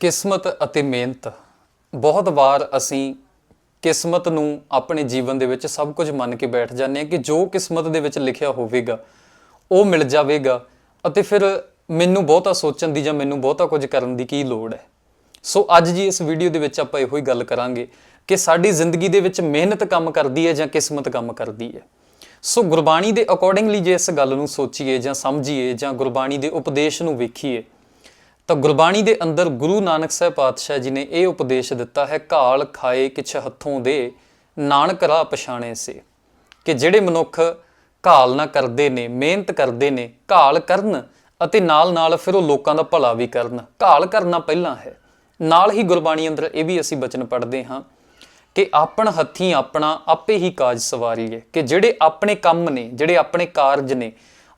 ਕਿਸਮਤ ਅਤੇ ਮਿਹਨਤ। ਬਹੁਤ ਵਾਰ ਅਸੀਂ ਕਿਸਮਤ ਨੂੰ ਆਪਣੇ ਜੀਵਨ ਦੇ ਵਿੱਚ ਸਭ ਕੁਝ ਮੰਨ ਕੇ ਬੈਠ ਜਾਂਦੇ ਹਾਂ ਕਿ ਜੋ ਕਿਸਮਤ ਦੇ ਵਿੱਚ ਲਿਖਿਆ ਹੋਵੇਗਾ, ਉਹ ਮਿਲ ਜਾਵੇਗਾ ਅਤੇ ਫਿਰ ਮੈਨੂੰ ਬਹੁਤਾ ਸੋਚਣ ਦੀ ਜਾਂ ਮੈਨੂੰ ਬਹੁਤਾ ਕੁਝ ਕਰਨ ਦੀ ਕੀ ਲੋੜ ਹੈ। ਸੋ ਅੱਜ ਜੀ ਇਸ ਵੀਡੀਓ ਦੇ ਵਿੱਚ ਆਪਾਂ ਇਹੋ ਹੀ ਗੱਲ ਕਰਾਂਗੇ ਕਿ ਸਾਡੀ ਜ਼ਿੰਦਗੀ ਦੇ ਵਿੱਚ ਮਿਹਨਤ ਕੰਮ ਕਰਦੀ ਹੈ ਜਾਂ ਕਿਸਮਤ ਕੰਮ ਕਰਦੀ ਹੈ। ਸੋ ਗੁਰਬਾਣੀ ਦੇ ਅਕੋਰਡਿੰਗਲੀ ਜੇ ਇਸ ਗੱਲ ਨੂੰ ਸੋਚੀਏ ਜਾਂ ਸਮਝੀਏ ਜਾਂ ਗੁਰਬਾਣੀ ਦੇ ਉਪਦੇਸ਼ ਨੂੰ ਵੇਖੀਏ ਤਾਂ ਗੁਰਬਾਣੀ ਦੇ ਅੰਦਰ ਗੁਰੂ ਨਾਨਕ ਸਾਹਿਬ ਪਾਤਸ਼ਾਹ ਜੀ ਨੇ ਇਹ ਉਪਦੇਸ਼ ਦਿੱਤਾ ਹੈ, ਘਾਲ ਖਾਏ ਕਿਛ ਹੱਥੋਂ ਦੇ, ਨਾਨਕ ਰਾਹ ਪਛਾਣੇ ਸੇ। ਕਿ ਜਿਹੜੇ ਮਨੁੱਖ ਘਾਲ ਨਾ ਕਰਦੇ ਨੇ, ਮਿਹਨਤ ਕਰਦੇ ਨੇ, ਘਾਲ ਕਰਨ ਅਤੇ ਨਾਲ ਨਾਲ ਫਿਰ ਉਹ ਲੋਕਾਂ ਦਾ ਭਲਾ ਵੀ ਕਰਨ। ਘਾਲ ਕਰਨਾ ਪਹਿਲਾਂ ਹੈ। ਨਾਲ ਹੀ ਗੁਰਬਾਣੀ ਅੰਦਰ ਇਹ ਵੀ ਅਸੀਂ ਬਚਨ ਪੜ੍ਹਦੇ ਹਾਂ ਕਿ ਆਪਣ ਹੱਥੀਂ ਆਪਣਾ ਆਪੇ ਹੀ ਕਾਜ ਸਵਾਰੀਏ। ਕਿ ਜਿਹੜੇ ਆਪਣੇ ਕੰਮ ਨੇ, ਜਿਹੜੇ ਆਪਣੇ ਕਾਰਜ ਨੇ,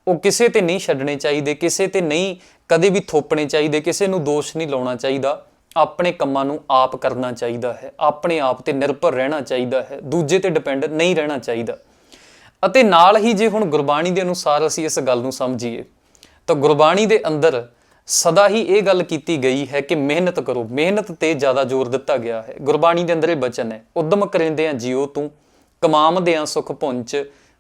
ਉਹ ਕਿਸੇ ਤੇ ਨਹੀਂ ਛੱਡਣੇ ਚਾਹੀਦੇ, ਕਿਸੇ ਤੇ ਨਹੀਂ ਕਦੇ ਵੀ ਥੋਪਣੇ ਚਾਹੀਦੇ, ਕਿਸੇ ਨੂੰ ਦੋਸ਼ ਨਹੀਂ ਲਾਉਣਾ ਚਾਹੀਦਾ। ਆਪਣੇ ਕੰਮਾਂ ਨੂੰ ਆਪ ਕਰਨਾ ਚਾਹੀਦਾ ਹੈ। ਆਪਣੇ ਆਪ ਤੇ ਨਿਰਭਰ ਰਹਿਣਾ ਚਾਹੀਦਾ ਹੈ। ਦੂਜੇ ਤੇ ਡਿਪੈਂਡ ਨਹੀਂ ਰਹਿਣਾ ਚਾਹੀਦਾ। ਅਤੇ ਨਾਲ ਹੀ ਜੇ ਹੁਣ ਗੁਰਬਾਣੀ ਦੇ ਅਨੁਸਾਰ ਅਸੀਂ ਇਸ ਗੱਲ ਨੂੰ ਸਮਝੀਏ, ਤਾਂ ਗੁਰਬਾਣੀ ਦੇ ਅੰਦਰ ਸਦਾ ਹੀ ਇਹ ਗੱਲ ਕੀਤੀ ਗਈ ਹੈ ਕਿ ਮਿਹਨਤ ਕਰੋ। ਮਿਹਨਤ ਤੇ ਜ਼ਿਆਦਾ ਜ਼ੋਰ ਦਿੱਤਾ ਗਿਆ ਹੈ। ਗੁਰਬਾਣੀ ਦੇ ਅੰਦਰ ਇਹ ਬਚਨ ਹੈ, ਉਦਮ ਕਰਿੰਦਿਆਂ ਜੀਓ ਤੂੰ ਕਮਾਮਦਿਆਂ ਸੁਖ ਪੁੰਚ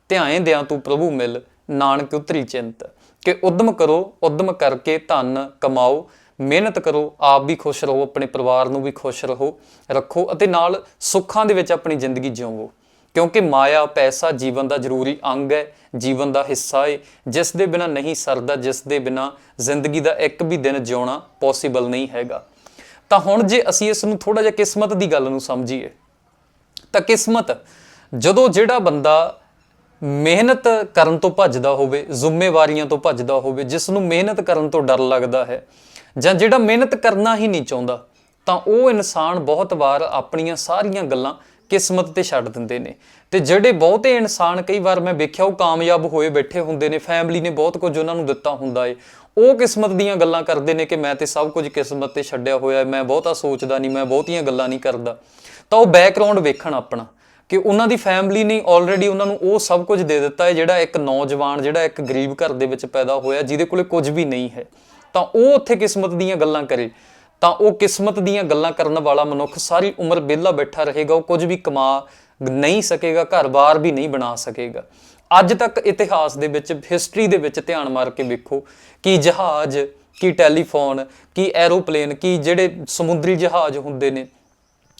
ਧਿਆਏਂਦਿਆਂ ਤੂੰ ਪ੍ਰਭੂ ਮਿਲ, ਨਾਨਕ ਉਤਰੀ ਚਿੰਤ। ਕਿ ਉਦਮ ਕਰੋ, ਉਦਮ ਕਰਕੇ ਧਨ ਕਮਾਓ, ਮਿਹਨਤ ਕਰੋ, ਆਪ ਵੀ ਖੁਸ਼ ਰਹੋ, ਆਪਣੇ ਪਰਿਵਾਰ ਨੂੰ ਵੀ ਖੁਸ਼ ਰਹੋ, ਰੱਖੋ ਅਤੇ ਨਾਲ ਸੁੱਖਾਂ ਦੇ ਵਿੱਚ ਆਪਣੀ ਜ਼ਿੰਦਗੀ ਜਿਉਵੋ ਕਿਉਂਕਿ ਮਾਇਆ, ਪੈਸਾ ਜੀਵਨ ਦਾ ਜ਼ਰੂਰੀ ਅੰਗ ਹੈ, ਜੀਵਨ ਦਾ ਹਿੱਸਾ ਹੈ ਜਿਸ ਦੇ ਬਿਨਾ ਨਹੀਂ ਸਰਦਾ, ਜਿਸ ਦੇ ਬਿਨਾ ਜ਼ਿੰਦਗੀ ਦਾ ਇੱਕ ਵੀ ਦਿਨ ਜਿਉਣਾ ਪੋਸੀਬਲ ਨਹੀਂ ਹੈਗਾ। ਤਾਂ ਹੁਣ ਜੇ ਅਸੀਂ ਇਸ ਨੂੰ ਥੋੜਾ ਜਿਹਾ ਕਿਸਮਤ ਦੀ ਗੱਲ ਨੂੰ ਸਮਝੀਏ, ਤਾਂ ਕਿਸਮਤ ਜਦੋਂ ਜਿਹੜਾ ਬੰਦਾ ਮਿਹਨਤ ਕਰਨ ਤੋਂ ਭੱਜਦਾ ਹੋਵੇ, ਜ਼ਿੰਮੇਵਾਰੀਆਂ ਤੋਂ ਭੱਜਦਾ ਹੋਵੇ ਜਿਸ ਨੂੰ ਮਿਹਨਤ ਕਰਨ ਤੋਂ ਡਰ ਲੱਗਦਾ ਹੈ, ਜਾਂ ਜਿਹੜਾ ਮਿਹਨਤ ਕਰਨਾ ਹੀ ਨਹੀਂ ਚਾਹੁੰਦਾ, ਤਾਂ ਉਹ ਇਨਸਾਨ ਬਹੁਤ ਵਾਰ ਆਪਣੀਆਂ ਸਾਰੀਆਂ ਗੱਲਾਂ ਕਿਸਮਤ ਤੇ ਛੱਡ ਦਿੰਦੇ ਨੇ। ਤੇ ਜਿਹੜੇ ਬਹੁਤੇ ਇਨਸਾਨ ਕਈ ਵਾਰ ਮੈਂ ਵੇਖਿਆ, ਉਹ ਕਾਮਯਾਬ ਹੋਏ ਬੈਠੇ ਹੁੰਦੇ ਨੇ, ਫੈਮਿਲੀ ਨੇ ਬਹੁਤ ਕੁਝ ਉਹਨਾਂ ਨੂੰ ਦਿੱਤਾ ਹੁੰਦਾ ਏ। ਉਹ ਕਿਸਮਤ ਦੀਆਂ ਗੱਲਾਂ ਕਰਦੇ ਨੇ ਕਿ ਮੈਂ ਤੇ ਸਭ ਕੁਝ ਕਿਸਮਤ ਤੇ ਛੱਡਿਆ ਹੋਇਆ, ਮੈਂ ਬਹੁਤਾ ਸੋਚਦਾ ਨਹੀਂ, ਮੈਂ ਬਹੁਤੀਆਂ ਗੱਲਾਂ ਨਹੀਂ ਕਰਦਾ। ਤਾਂ ਉਹ ਬੈਕਗ੍ਰਾਉਂਡ ਵੇਖਣ ਆਪਣਾ। ਕਿ ਉਹਨਾਂ ਦੀ ਫੈਮਿਲੀ ਨੇ ਆਲਰੇਡੀ ਉਹਨਾਂ ਨੂੰ ਉਹ ਸਭ ਕੁਝ ਦੇ ਦਿੱਤਾ ਹੈ, ਜਿਹੜਾ ਇੱਕ ਨੌਜਵਾਨ, ਜਿਹੜਾ ਇੱਕ ਗਰੀਬ ਘਰ ਦੇ ਵਿੱਚ ਪੈਦਾ ਹੋਇਆ, ਜਿਹਦੇ ਕੋਲੇ ਕੁਝ ਵੀ ਨਹੀਂ ਹੈ। ਤਾਂ ਉਹ ਉੱਥੇ ਕਿਸਮਤ ਦੀਆਂ ਗੱਲਾਂ ਕਰੇ। ਤਾਂ ਉਹ ਕਿਸਮਤ ਦੀਆਂ ਗੱਲਾਂ ਕਰਨ ਵਾਲਾ ਮਨੁੱਖ ਸਾਰੀ ਉਮਰ ਵਿਹਲਾ ਬੈਠਾ ਰਹੇਗਾ, ਉਹ ਕੁਝ ਵੀ ਕਮਾ ਨਹੀਂ ਸਕੇਗਾ, ਘਰ-ਬਾਰ ਵੀ ਨਹੀਂ ਬਣਾ ਸਕੇਗਾ। ਅੱਜ ਤੱਕ ਇਤਿਹਾਸ ਦੇ ਵਿੱਚ ਹਿਸਟਰੀ ਦੇ ਵਿੱਚ ਧਿਆਨ ਮਾਰ ਕੇ ਵੇਖੋ ਕਿ ਜਹਾਜ਼, ਕੀ ਟੈਲੀਫੋਨ ਕੀ ਐਰੋਪਲੇਨ ਕੀ ਜਿਹੜੇ ਸਮੁੰਦਰੀ ਜਹਾਜ਼ ਹੁੰਦੇ ਨੇ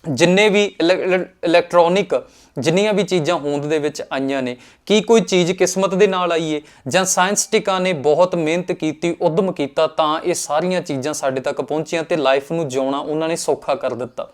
ਜਿੰਨੇ ਵੀ ਇਲੈਕਟ੍ਰੋਨਿਕ ਜਿੰਨੀਆਂ ਵੀ ਚੀਜ਼ਾਂ ਹੋਂਦ ਦੇ ਵਿੱਚ ਆਈਆਂ ਨੇ, ਕੀ ਕੋਈ ਚੀਜ਼ ਕਿਸਮਤ ਦੇ ਨਾਲ ਆਈ ਏ ਜਾਂ ਸਾਇੰਸਟਿਕਾਂ ਨੇ ਬਹੁਤ ਮਿਹਨਤ ਕੀਤੀ, ਉਦਮ ਕੀਤਾ, ਤਾਂ ਇਹ ਸਾਰੀਆਂ ਚੀਜ਼ਾਂ ਸਾਡੇ ਤੱਕ ਪਹੁੰਚੀਆਂ ਤੇ ਲਾਈਫ ਨੂੰ ਜਿਉਣਾ ਉਹਨਾਂ ਨੇ ਸੌਖਾ ਕਰ ਦਿੱਤਾ।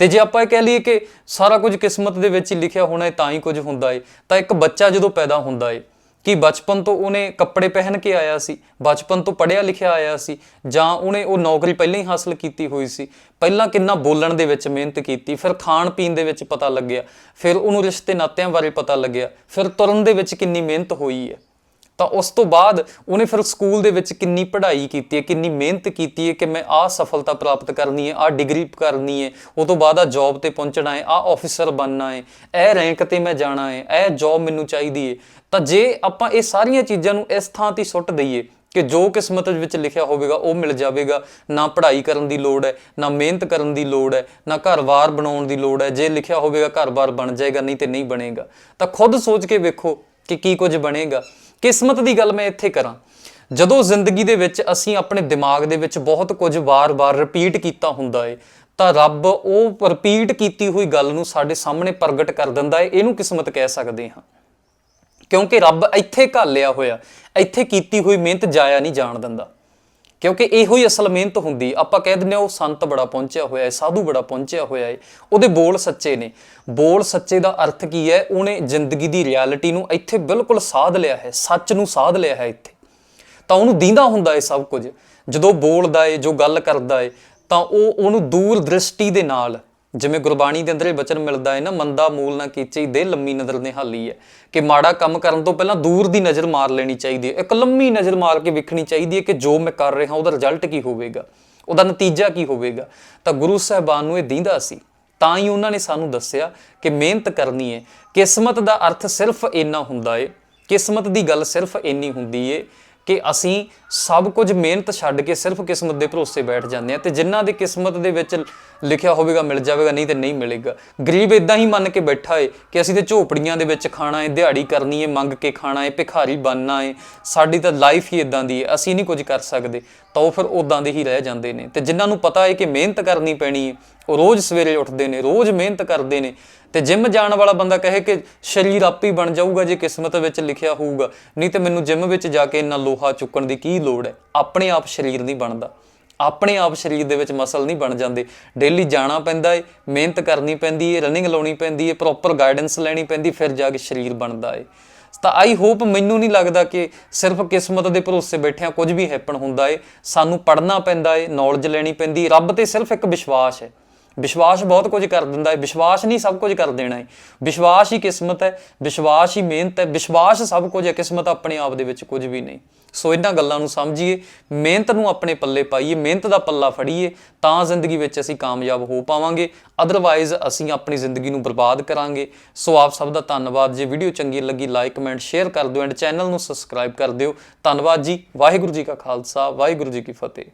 ਤੇ ਜੇ ਆਪਾਂ ਇਹ ਕਹਿ ਲਈਏ ਕਿ ਸਾਰਾ ਕੁਝ ਕਿਸਮਤ ਦੇ ਵਿੱਚ ਹੀ ਲਿਖਿਆ ਹੋਣਾ ਹੈ ਤਾਂ ਹੀ ਕੁਝ ਹੁੰਦਾ ਏ, ਤਾਂ ਇੱਕ ਬੱਚਾ ਜਦੋਂ ਪੈਦਾ ਹੁੰਦਾ ਏ ਕਿ ਬਚਪਨ ਤੋਂ ਉਹਨੇ ਕੱਪੜੇ ਪਹਿਨ ਕੇ ਆਇਆ ਸੀ, ਬਚਪਨ ਤੋਂ ਪੜ੍ਹਿਆ ਲਿਖਿਆ ਆਇਆ ਸੀ, ਜਾਂ ਉਹਨੇ ਉਹ ਨੌਕਰੀ ਪਹਿਲਾਂ ਹੀ ਹਾਸਲ ਕੀਤੀ ਹੋਈ ਸੀ। ਪਹਿਲਾਂ ਕਿੰਨਾ ਬੋਲਣ ਦੇ ਵਿੱਚ ਮਿਹਨਤ ਕੀਤੀ, ਫਿਰ ਖਾਣ ਪੀਣ ਦੇ ਵਿੱਚ ਪਤਾ ਲੱਗਿਆ, ਫਿਰ ਉਹਨੂੰ ਰਿਸ਼ਤੇ ਨਾਤਿਆਂ ਬਾਰੇ ਪਤਾ ਲੱਗਿਆ, ਫਿਰ ਤੁਰਨ ਦੇ ਵਿੱਚ ਕਿੰਨੀ ਮਿਹਨਤ ਹੋਈ ਹੈ। ਤਾਂ ਉਸ ਤੋਂ ਬਾਅਦ ਉਹਨੇ ਫਿਰ ਸਕੂਲ ਦੇ ਵਿੱਚ ਕਿੰਨੀ ਪੜ੍ਹਾਈ ਕੀਤੀ ਹੈ, ਕਿੰਨੀ ਮਿਹਨਤ ਕੀਤੀ ਹੈ ਕਿ ਮੈਂ ਆਹ ਸਫਲਤਾ ਪ੍ਰਾਪਤ ਕਰਨੀ ਹੈ, ਆਹ ਡਿਗਰੀ ਕਰਨੀ ਹੈ, ਉਹ ਤੋਂ ਬਾਅਦ ਆ ਜੌਬ ਤੇ ਪਹੁੰਚਣਾ ਹੈ, ਆਹ ਆਫੀਸਰ ਬਣਨਾ ਹੈ, ਇਹ ਰੈਂਕ ਤੇ ਮੈਂ ਜਾਣਾ ਹੈ, ਇਹ ਜੌਬ ਮੈਨੂੰ ਚਾਹੀਦੀ ਹੈ। ਤਾਂ ਜੇ ਆਪਾਂ ਇਹ ਸਾਰੀਆਂ ਚੀਜ਼ਾਂ ਨੂੰ ਇਸ ਥਾਂ ਤੇ ਸੁੱਟ ਦਈਏ ਕਿ ਜੋ ਕਿਸਮਤ ਵਿੱਚ ਲਿਖਿਆ ਹੋਵੇਗਾ, ਉਹ ਮਿਲ ਜਾਵੇਗਾ, ਨਾ ਪੜ੍ਹਾਈ ਕਰਨ ਦੀ ਲੋੜ ਹੈ, ਨਾ ਮਿਹਨਤ ਕਰਨ ਦੀ ਲੋੜ ਹੈ, ਨਾ ਘਰ-ਬਾਰ ਬਣਾਉਣ ਦੀ ਲੋੜ ਹੈ, ਜੇ ਲਿਖਿਆ ਹੋਵੇਗਾ ਘਰ-ਬਾਰ ਬਣ ਜਾਏਗਾ, ਨਹੀਂ ਤੇ ਨਹੀਂ ਬਣੇਗਾ। ਤਾਂ ਖੁਦ ਸੋਚ ਕੇ ਵੇਖੋ ਕਿ ਕੀ ਕੁਝ ਬਣੇਗਾ? ਕਿਸਮਤ ਦੀ ਗੱਲ ਮੈਂ ਇੱਥੇ ਕਰਾਂ। ਜਦੋਂ ਜ਼ਿੰਦਗੀ ਦੇ ਵਿੱਚ ਅਸੀਂ ਆਪਣੇ ਦਿਮਾਗ ਦੇ ਵਿੱਚ ਬਹੁਤ ਕੁਝ ਵਾਰ-ਵਾਰ ਰਿਪੀਟ ਕੀਤਾ ਹੁੰਦਾ ਏ, ਤਾਂ ਰੱਬ ਉਹ ਰਿਪੀਟ ਕੀਤੀ ਹੋਈ ਗੱਲ ਨੂੰ ਸਾਡੇ ਸਾਹਮਣੇ ਪ੍ਰਗਟ ਕਰ ਦਿੰਦਾ ਏ, ਇਹਨੂੰ ਕਿਸਮਤ ਕਹਿ ਸਕਦੇ ਹਾਂ। ਕਿਉਂਕਿ ਰੱਬ ਇੱਥੇ ਘਾਲਿਆ ਹੋਇਆ, ਇੱਥੇ ਕੀਤੀ ਹੋਈ ਮਿਹਨਤ ਜਾਇਆ ਨਹੀਂ ਜਾਣ ਦਿੰਦਾ। ਕਿਉਂਕਿ ਇਹੋ ਹੀ ਅਸਲ ਮਿਹਨਤ ਹੁੰਦੀ ਆਪਾਂ ਕਹਿ ਦਿੰਦੇ ਹਾਂ ਉਹ ਸੰਤ ਬੜਾ ਪਹੁੰਚਿਆ ਹੋਇਆ ਹੈ, ਸਾਧੂ ਬੜਾ ਪਹੁੰਚਿਆ ਹੋਇਆ ਹੈ। ਉਹਦੇ ਬੋਲ ਸੱਚੇ ਨੇ। ਬੋਲ ਸੱਚੇ ਦਾ ਅਰਥ ਕੀ ਹੈ? ਉਹਨੇ ਜ਼ਿੰਦਗੀ ਦੀ ਰਿਐਲਿਟੀ ਨੂੰ ਇੱਥੇ ਬਿਲਕੁਲ ਸਾਧ ਲਿਆ ਹੈ, ਸੱਚ ਨੂੰ ਸਾਧ ਲਿਆ ਹੈ ਇੱਥੇ। ਤਾਂ ਉਹਨੂੰ ਦੀਂਦਾ ਹੁੰਦਾ ਹੈ ਸਭ ਕੁਝ। ਜਦੋਂ ਬੋਲਦਾ ਏ ਜੋ ਗੱਲ ਕਰਦਾ ਹੈ, ਤਾਂ ਉਹ ਉਹਨੂੰ ਦੂਰ ਦ੍ਰਿਸ਼ਟੀ ਦੇ ਨਾਲ ਜਿਵੇਂ ਗੁਰਬਾਣੀ ਦੇ ਅੰਦਰ ਇਹ ਬਚਨ ਮਿਲਦਾ ਹੈ ਨਾ, ਮੰਦਾ ਮੂਲ ਨਾ ਕੀਚੇ, ਦੇ ਲੰਮੀ ਨਜ਼ਰ ਨਿਹਾਲੀ ਹੈ ਕਿ ਮਾੜਾ ਕੰਮ ਕਰਨ ਤੋਂ ਪਹਿਲਾਂ ਦੂਰ ਦੀ ਨਜ਼ਰ ਮਾਰ ਲੈਣੀ ਚਾਹੀਦੀ ਹੈ। ਇੱਕ ਲੰਮੀ ਨਜ਼ਰ ਮਾਰ ਕੇ ਵੇਖਣੀ ਚਾਹੀਦੀ ਹੈ ਕਿ ਜੋ ਮੈਂ ਕਰ ਰਿਹਾ ਉਹਦਾ ਰਿਜ਼ਲਟ ਕੀ ਹੋਵੇਗਾ, ਉਹਦਾ ਨਤੀਜਾ ਕੀ ਹੋਵੇਗਾ। ਤਾਂ ਗੁਰੂ ਸਾਹਿਬਾਨ ਨੂੰ ਇਹ ਦੀਂਦਾ ਸੀ। ਤਾਂ ਹੀ ਉਹਨਾਂ ਨੇ ਸਾਨੂੰ ਦੱਸਿਆ ਕਿ ਮਿਹਨਤ ਕਰਨੀ ਹੈ। ਕਿਸਮਤ ਦਾ ਅਰਥ ਸਿਰਫ ਇੰਨਾ ਹੁੰਦਾ ਏ, ਕਿਸਮਤ ਦੀ ਗੱਲ ਸਿਰਫ ਇੰਨੀ ਹੁੰਦੀ ਏ ਕਿ ਅਸੀਂ ਸਭ ਕੁਝ ਮਿਹਨਤ ਛੱਡ ਕੇ ਸਿਰਫ ਕਿਸਮਤ ਦੇ ਭਰੋਸੇ ਬੈਠ ਜਾਂਦੇ ਆ ਤੇ ਜਿਨ੍ਹਾਂ ਦੀ ਕਿਸਮਤ ਦੇ ਵਿੱਚ ਲਿਖਿਆ ਹੋਵੇਗਾ, ਮਿਲ ਜਾਵੇਗਾ, ਨਹੀਂ ਤੇ ਨਹੀਂ ਮਿਲੇਗਾ। ਗਰੀਬ ਇਦਾਂ ਹੀ ਮੰਨ ਕੇ ਬੈਠਾ ਏ ਕਿ ਅਸੀਂ ਤੇ ਝੋਪੜੀਆਂ ਦੇ ਵਿੱਚ ਖਾਣਾ ਏ, ਦਿਹਾੜੀ ਕਰਨੀ ਏ, ਮੰਗ ਕੇ ਖਾਣਾ ਏ, ਭਿਖਾਰੀ ਬਣਨਾ ਏ, ਸਾਡੀ ਤਾਂ ਲਾਈਫ ਹੀ ਇਦਾਂ ਦੀ ਏ, ਅਸੀਂ ਨਹੀਂ ਕੁਝ ਕਰ ਸਕਦੇ। ਤਾਂ ਉਹ ਫਿਰ ਉਦਾਂ ਦੇ ਹੀ ਰਹਿ ਜਾਂਦੇ ਨੇ। ਤੇ ਜਿਨ੍ਹਾਂ ਨੂੰ ਪਤਾ ਏ ਕਿ ਮਿਹਨਤ ਕਰਨੀ ਪੈਣੀ ਏ ਉਹ ਰੋਜ਼ ਸਵੇਰੇ ਉੱਠਦੇ ਨੇ, ਰੋਜ਼ ਮਿਹਨਤ ਕਰਦੇ ਨੇ। ਤੇ ਜਿਮ ਜਾਣ ਵਾਲਾ ਬੰਦਾ ਕਹੇ ਕਿ ਸਰੀਰ ਆਪ ਹੀ ਬਣ ਜਾਊਗਾ, ਜੇ ਕਿਸਮਤ ਵਿੱਚ ਲਿਖਿਆ ਹੋਊਗਾ। ਨਹੀਂ ਤੇ ਮੈਨੂੰ ਜਿਮ ਵਿੱਚ ਜਾ ਕੇ ਇੰਨਾ ਲੋਹਾ ਚੁੱਕਣ ਦੀ ਕੀ ਲੋੜ ਹੈ? ਆਪਣੇ ਆਪ ਸਰੀਰ ਨਹੀਂ ਬਣਦਾ। ਆਪਣੇ ਆਪ ਸਰੀਰ ਦੇ ਵਿੱਚ ਮਸਲ ਨਹੀਂ ਬਣ ਜਾਂਦੇ। ਡੇਲੀ ਜਾਣਾ ਪੈਂਦਾ ਏ, ਮਿਹਨਤ ਕਰਨੀ ਪੈਂਦੀ ਏ, ਰਨਿੰਗ ਲਾਉਣੀ ਪੈਂਦੀ ਏ ਪ੍ਰੋਪਰ ਗਾਈਡੈਂਸ ਲੈਣੀ ਪੈਂਦੀ, ਫਿਰ ਜਾ ਕੇ ਸਰੀਰ ਬਣਦਾ ਏ। ਤਾਂ ਆਈ ਹੋਪ ਮੈਨੂੰ ਨਹੀਂ ਲੱਗਦਾ ਕਿ ਸਿਰਫ ਕਿਸਮਤ ਦੇ ਭਰੋਸੇ ਬੈਠਿਆਂ ਕੁਝ ਵੀ ਹੈਪਨ ਹੁੰਦਾ ਏ। ਸਾਨੂੰ ਪੜ੍ਹਨਾ ਪੈਂਦਾ ਏ ਨੌਲੇਜ ਲੈਣੀ ਪੈਂਦੀ ਰੱਬ ਤੇ ਸਿਰਫ ਇੱਕ ਵਿਸ਼ਵਾਸ ਹੈ। ਵਿਸ਼ਵਾਸ ਬਹੁਤ ਕੁਝ ਕਰ ਦਿੰਦਾ ਹੈ, ਵਿਸ਼ਵਾਸ ਨਹੀਂ ਸਭ ਕੁਝ ਕਰ ਦੇਣਾ ਹੈ। ਵਿਸ਼ਵਾਸ ਹੀ ਕਿਸਮਤ ਹੈ, ਵਿਸ਼ਵਾਸ ਹੀ ਮਿਹਨਤ ਹੈ, ਵਿਸ਼ਵਾਸ ਸਭ ਕੁਝ ਹੈ, ਕਿਸਮਤ ਆਪਣੇ ਆਪ ਦੇ ਵਿੱਚ ਕੁਝ ਵੀ ਨਹੀਂ। ਸੋ ਇਹਨਾਂ ਗੱਲਾਂ ਨੂੰ ਸਮਝੀਏ, ਮਿਹਨਤ ਨੂੰ ਆਪਣੇ ਪੱਲੇ ਪਾਈਏ, ਮਿਹਨਤ ਦਾ ਪੱਲਾ ਫੜੀਏ, ਤਾਂ ਜ਼ਿੰਦਗੀ ਵਿੱਚ ਅਸੀਂ ਕਾਮਯਾਬ ਹੋ ਪਾਵਾਂਗੇ ਅਦਰਵਾਈਜ਼ ਅਸੀਂ ਆਪਣੀ ਜ਼ਿੰਦਗੀ ਨੂੰ ਬਰਬਾਦ ਕਰਾਂਗੇ। ਸੋ ਆਪ ਸਭ ਦਾ ਧੰਨਵਾਦ, ਜੇ ਵੀਡੀਓ ਚੰਗੀ ਲੱਗੀ ਲਾਈਕ ਕਮੈਂਟ ਸ਼ੇਅਰ ਕਰ ਦਿਓ ਐਂਡ ਚੈਨਲ ਨੂੰ ਸਬਸਕ੍ਰਾਈਬ ਕਰ ਦਿਓ। ਧੰਨਵਾਦ ਜੀ, ਵਾਹਿਗੁਰੂ ਜੀ ਕਾ ਖਾਲਸਾ, ਵਾਹਿਗੁਰੂ ਜੀ ਕੀ ਫਤਿਹ।